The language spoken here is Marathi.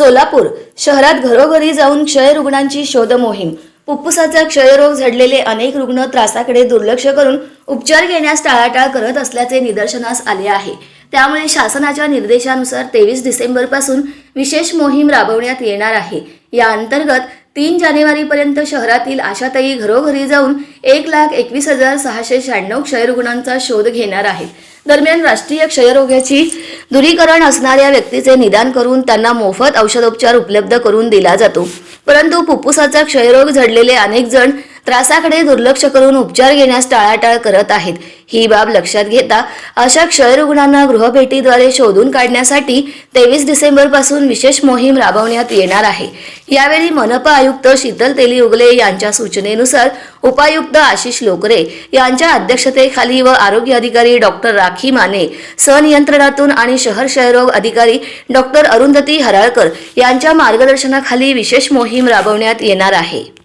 सोलापूर शहरात घरोघरी जाऊन क्षय रुग्णांची शोध मोहीम फुफ्फुसाचा क्षयरोग झडलेले अनेक रुग्ण त्रासाकडे दुर्लक्ष करून उपचार घेण्यास टाळाटाळ करत असल्याचे निदर्शनास आले आहे. त्यामुळे शासनाच्या निर्देशानुसार तेवीस डिसेंबरपासून विशेष मोहीम राबवण्यात येणार आहे. या अंतर्गत तीन जानेवारीपर्यंत शहरातील आशाताई घरोघरी जाऊन एक लाख एकवीस हजार सहाशे शहाण्णव क्षयरुग्णांचा शोध घेणार आहेत. दरम्यान राष्ट्रीय क्षयरोगाची दुरीकरण असणाऱ्या व्यक्तीचे निदान करून त्यांना मोफत औषधोपचार उपलब्ध करून दिला जातो. परंतु फुफ्फुसाचा क्षयरोग झडलेले अनेक जण त्रासाकडे दुर्लक्ष करून उपचार घेण्यास टाळाटाळ करत आहेत. ही बाब लक्षात घेता अशा क्षयरुग्णांना गृहभेटीद्वारे शोधून काढण्यासाठी तेवीस डिसेंबरपासून विशेष मोहीम राबवण्यात येणार आहे. यावेळी मनपा आयुक्त शीतल तेली उगले यांच्या सूचनेनुसार उपायुक्त आशिष लोकरे यांच्या अध्यक्षतेखाली व आरोग्य अधिकारी डॉक्टर राखी माने सनियंत्रणातून आणि शहर क्षयरोग अधिकारी डॉक्टर अरुंधती हराळकर यांच्या मार्गदर्शनाखाली विशेष मोहीम राबवण्यात येणार आहे.